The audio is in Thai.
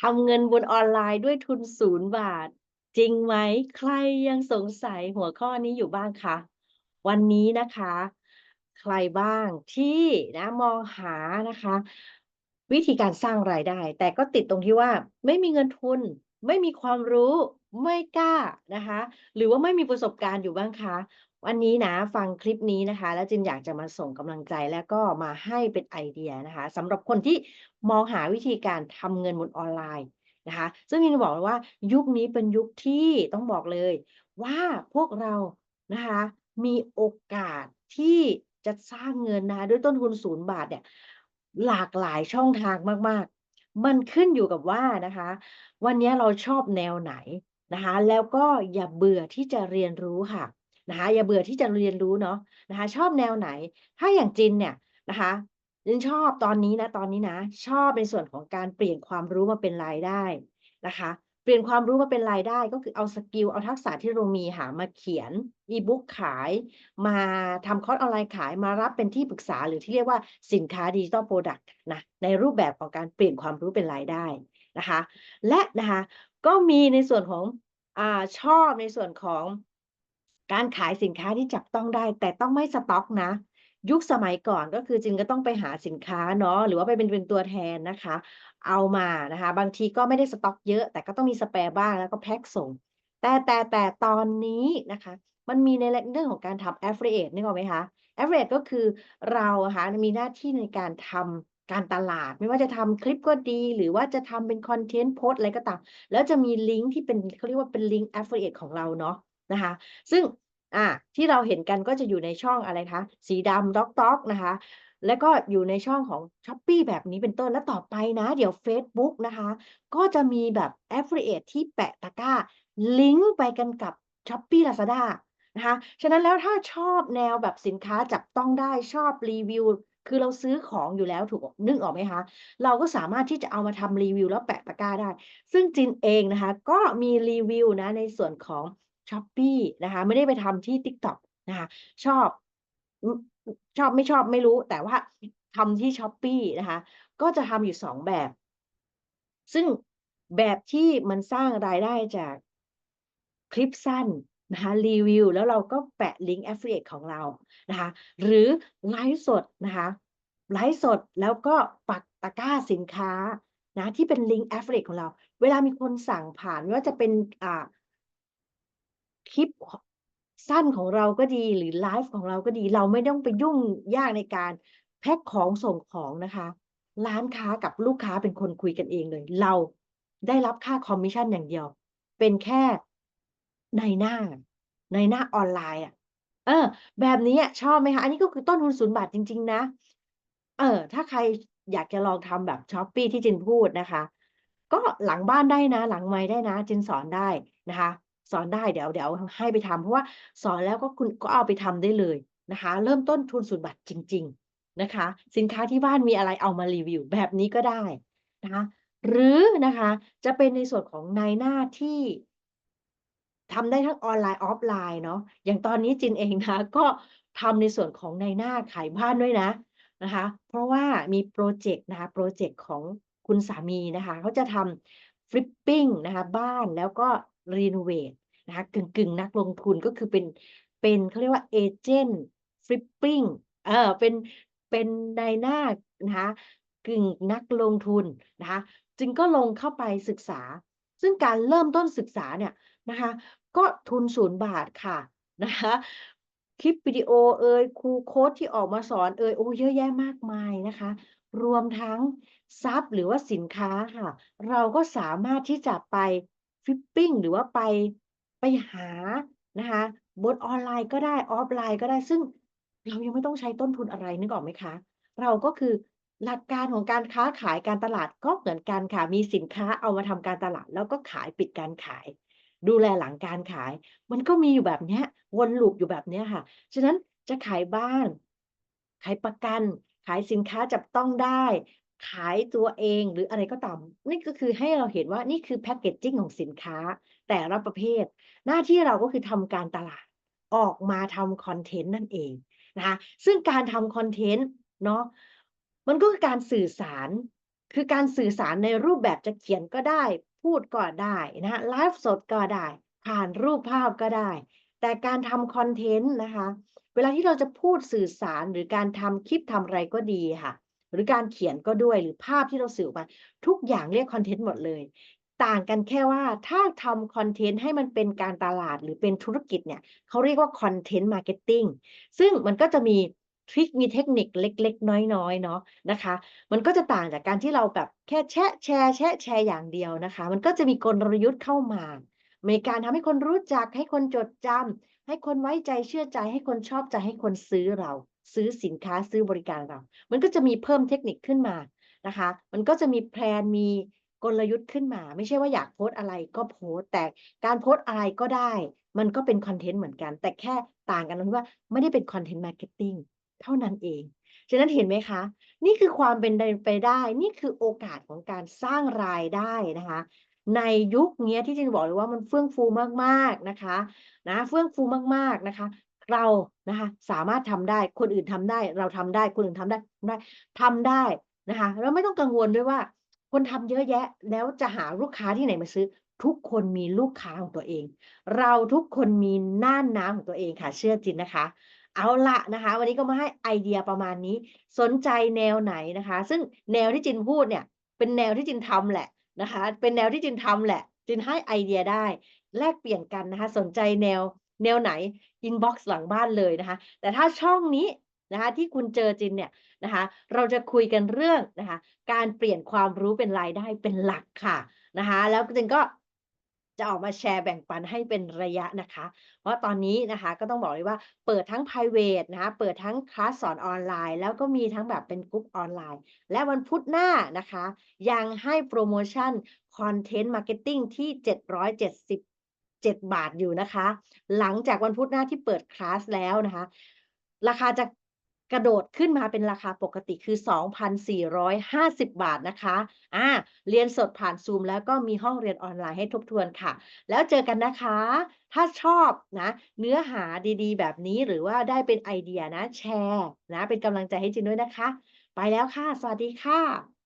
ทำเงินบนออนไลน์ด้วยทุน0บาท จริงไหม?ใครยังสงสัยหัวข้อนี้อยู่บ้างคะ?วันนี้นะคะ ใครบ้างที่นะมองหานะคะ วิธีการสร้างรายได้ แต่ก็ติดตรงที่ว่าไม่มีเงินทุน ไม่มีความรู้ ไม่กล้านะคะ หรือว่าไม่มีประสบการณ์อยู่บ้างคะ? วันนี้นะฟังคลิปนี้นะคะ แล้วจินอยากจะมาส่งกำลังใจแล้วก็มาให้เป็นไอเดียนะคะสำหรับคนที่มองหาวิธีการทำเงินบนออนไลน์นะคะ ซึ่งจินบอกเลยว่ายุคนี้เป็นยุคที่ต้องบอกเลย ว่าพวกเรานะคะ มีโอกาสที่จะสร้างเงินนะคะด้วยต้นทุน0บาทเนี่ยหลากหลายช่องทางมาก ๆ มันขึ้นอยู่กับว่านะคะ วันนี้เราชอบแนวไหนนะคะ แล้วก็อย่าเบื่อที่จะเรียนรู้ค่ะ นะคะอย่าเบื่อที่จะเรียนรู้เนาะนะคะ ชอบแนวไหน ถ้าอย่างจินเนี่ยนะคะจินชอบตอนนี้นะตอนนี้นะ ชอบในส่วนของการเปลี่ยนความรู้มาเป็นรายได้นะคะ เปลี่ยนความรู้มาเป็นรายได้ ก็คือเอาสกิลเอาทักษะที่เรามีค่ะมาเขียนอีบุ๊กขาย มาทำคอร์สออนไลน์ขายมารับเป็นที่ปรึกษาหรือที่เรียกว่าสินค้าดิจิทัลพรดักต์นะในรูปแบบของการเปลี่ยนความรู้เป็นรายได้นะคะ และนะคะก็มีในส่วนของอ่าชอบในส่วนของ การขายสินค้าที่จับต้องได้ แต่ต้องไม่สต๊อกนะ ยุคสมัยก่อนก็คือจินก็ต้องไปหาสินค้าเนาะหรือว่าไปเป็นเป็นตัวแทนนะคะ เอามานะคะ บางทีก็ไม่ได้สต๊อกเยอะ แต่ก็ต้องมีสแปร์บ้างแล้วก็แพ็กส่ง แต่แต่แต่ตอนนี้นะคะ มันมีในเรื่องของการทำ Affiliate นึกออกไหมคะ? Affiliate ก็คือเราะค่ะมีหน้าที่ในการทำการตลาด ไม่ว่าจะทำคลิปก็ดี หรือว่าจะทำเป็นคอนเทนต์โพสอะไรก็ตาม แล้วจะมีลิงก์ที่เป็นเขาเรียกว่าเป็นลิงก์ Affiliate ของเราเนาะ นะคะ ซึ่งอ่าที่เราเห็นกันก็จะอยู่ในช่องอะไรคะ สีดำต๊อกๆนะคะ แล้วก็อยู่ในช่องของ Shopee แบบนี้เป็นต้นแล้วต่อไปนะ เดี๋ยวเฟซบุ๊กนะคะ ก็จะมีแบบ Affiliate ที่แปะตะกร้า ลิงก์ไปกันกับ Shopee Lazada นะคะ ฉะนั้นแล้วถ้าชอบแนวแบบสินค้าจับต้องได้ชอบรีวิว คือเราซื้อของอยู่แล้วถูกนึกออกไหมคะ?เราก็สามารถที่จะเอามาทำรีวิวแล้วแปะตะกร้าได้ ซึ่งจินเองนะคะ ก็มีรีวิวนะในส่วนของ Shopee นะคะไม่ได้ไปทำที่ TikTok นะคะชอบชอบไม่ชอบไม่รู้ แต่ว่าทำที่ Shopee นะคะ ก็จะทำอยู่2แบบ ซึ่งแบบที่มันสร้างรายได้จากคลิปสั้นนะคะรีวิว แล้วเราก็แปะลิงก์ Affiliate ของเรานะคะหรือไลฟ์สดนะคะไลฟ์สดแล้วก็ปักตะกร้าสินค้านะที่เป็นลิงก์ Affiliate ของเรา เวลามีคนสั่งผ่านไม่ว่าจะเป็นอ่า คลิปสั้นของเราก็ดีหรือไลฟ์ของเราก็ดี เราไม่ต้องไปยุ่งยากในการแพ็กของส่งของนะคะ ร้านค้ากับลูกค้าเป็นคนคุยกันเองเลย เราได้รับค่าคอมมิชชั่นอย่างเดียว เป็นแค่ในหน้า ในหน้าออนไลน์อะเออ แบบนี้อะชอบไหมคะ?อันนี้ก็คือต้นทุน0บาทจริง ๆ นะ เออ ถ้าใครอยากจะลองทำแบบ Shopee ที่จินพูดนะคะ ก็หลังบ้านได้นะ หลังไมค์ได้นะจินสอนได้นะคะ สอนได้เดี๋ยวเดี๋ยวให้ไปทำเพราะว่าสอนแล้วก็คุณก็เอาไปทำได้เลยนะคะ เริ่มต้นทุน0บาทจริง ๆนะคะ สินค้าที่บ้านมีอะไรเอามารีวิวแบบนี้ก็ได้นะคะหรือนะคะจะเป็นในส่วนของนายหน้าที่ทำได้ทั้งออนไลน์ออฟไลน์เนาะอย่างตอนนี้จินเองนะก็ทำในส่วนของนายหน้าขายบ้านด้วยนะนะคะ เพราะว่ามีพรเจกต์นะคะพรเจกต์ของคุณสามีนะคะเขาจะทำ flipping นะคะบ้านแล้วก็เรโนเวต นะคะกึ่งๆนักลงทุนก็คือเป็นเป็นเขาเรียกว่าเอเจนต์ flipping เออเป็นเป็นนายหน้านะคะกึ่งนักลงทุนนะคะจินก็ลงเข้าไปศึกษา ซึ่งการเริ่มต้นศึกษาเนี่ยนะคะก็ทุน0บาทค่ะนะคะคลิปวิดีโอเอ่ยครูโคชที่ออกมาสอนเอ่ยโอ้เยอะแยะมากมายนะคะ รวมทั้งทรัพย์หรือว่าสินค้าค่ะ เราก็สามารถที่จะไป flipping หรือว่าไป ไปหานะคะบนออนไลน์ก็ได้ออฟไลน์ก็ได้ซึ่งเรายังไม่ต้องใช้ต้นทุนอะไรนึกออกไหมคะ?เราก็คือหลักการของการค้าขายการตลาดก็เหมือนกันค่ะ มีสินค้าเอามาทำการตลาด แล้วก็ขายปิดการขาย ดูแลหลังการขาย มันก็มีอยู่แบบเนี้ยวน loop อยู่แบบเนี้ยค่ะ ฉะนั้นจะขายบ้าน ขายประกัน ขายสินค้าจับต้องได้ ขายตัวเองหรืออะไรก็ตาม นี่ก็คือให้เราเห็นว่านี่คือ packaging ของสินค้าแต่ละประเภท หน้าที่เราก็คือทำการตลาดออกมาทำคอนเทนต์นั่นเองนะคะซึ่งการทำคอนเทนต์เนาะมันก็คือการสื่อสาร คือการสื่อสารในรูปแบบจะเขียนก็ได้ พูดก็ได้นะคะไลฟ์สดก็ได้ ผ่านรูปภาพก็ได้ แต่การทำคอนเทนต์นะคะ เวลาที่เราจะพูดสื่อสารหรือการทำคลิปทำอะไรก็ดีค่ะ หรือการเขียนก็ด้วยหรือภาพที่เราสื่อมาทุกอย่างเรียกคอนเทนต์หมดเลย ต่างกันแค่ว่าถ้าทำคอนเทนต์ให้มันเป็นการตลาดหรือเป็นธุรกิจเนี่ยเขาเรียกว่าคอนเทนต์มาร์เก็ตติ้งซึ่งมันก็จะมีทริกมีเทคนิคเล็ก ๆ น้อยๆเนาะนะคะ มันก็จะต่างจากการที่เราแบบแค่แชะแชร์แชะแชร์อย่างเดียวนะคะ มันก็จะมีกลยุทธ์เข้ามามีการทำให้คนรู้จักให้คนจดจำให้คนไว้ใจเชื่อใจให้คนชอบใจให้คนซื้อเรา ซื้อสินค้าซื้อบริการเรา มันก็จะมีเพิ่มเทคนิคขึ้นมานะคะ มันก็จะมีแพลนมีกลยุทธ์ขึ้นมา ไม่ใช่ว่าอยากโพสอะไรก็โพสแต่การโพสอะไรก็ได้ มันก็เป็นคอนเทนต์เหมือนกัน แต่แค่ต่างกันตรงที่ว่าไม่ได้เป็นคอนเทนต์มาร์เก็ตติ้งเท่านั้นเอง ฉะนั้นเห็นไหมคะ นี่คือความเป็นไปได้ นี่คือโอกาสของการสร้างรายได้นะคะ ในยุคเนี้ยที่จริงบอกเลยว่ามันเฟื่องฟูมากๆนะคะ นะ เฟื่องฟูมากๆนะคะ เรานะคะ สามารถทำได้ คนอื่นทำได้ เราทำได้ คนอื่นทำได้ทำได้ทำได้นะคะแล้วไม่ต้องกังวลด้วยว่า คนทำเยอะแยะ แล้วจะหาลูกค้าที่ไหนมาซื้อ ทุกคนมีลูกค้าของตัวเอง เราทุกคนมีน่านน้ำของตัวเองค่ะ เชื่อจินนะคะเอาละนะคะ วันนี้ก็มาให้ไอเดียประมาณนี้ สนใจแนวไหนนะคะ ซึ่งแนวที่จินพูดเนี่ย เป็นแนวที่จินทำแหละนะคะ เป็นแนวที่จินทำแหละ จินให้ไอเดียได้ แลกเปลี่ยนกันนะคะ สนใจแนว แนวไหนอินบ็อกซ์หลังบ้านเลยนะคะ แต่ถ้าช่องนี้นะคะที่คุณเจอจินเนี่ยนะคะเราจะคุยกันเรื่องนะคะการเปลี่ยนความรู้เป็นรายได้เป็นหลักค่ะนะคะแล้วจินก็จะออกมาแชร์แบ่งปันให้เป็นระยะนะคะ เพราะตอนนี้นะคะก็ต้องบอกเลยว่าเปิดทั้งไพรเวตนะคะเปิดทั้งคลาสสอนออนไลน์ แล้วก็มีทั้งแบบเป็นกรุ๊ปออนไลน์ และวันพุธหน้านะคะ ยังให้โปรโมชั่นคอนเทนต์มาร์เก็ตติ้งที่ 7 บาทอยู่นะคะ หลังจากวันพุธหน้าที่เปิดคลาสแล้วนะคะ ราคาจะกระโดดขึ้นมาเป็นราคาปกติคือ 2,450 บาทนะคะ อ่า เรียนสดผ่าน Zoom แล้วก็มีห้องเรียนออนไลน์ให้ทบทวนค่ะ แล้วเจอกันนะคะ ถ้าชอบนะ เนื้อหาดีๆ แบบนี้หรือว่าได้เป็นไอเดียนะ แชร์นะ เป็นกำลังใจให้จินด้วยนะคะ ไปแล้วค่ะ สวัสดีค่ะ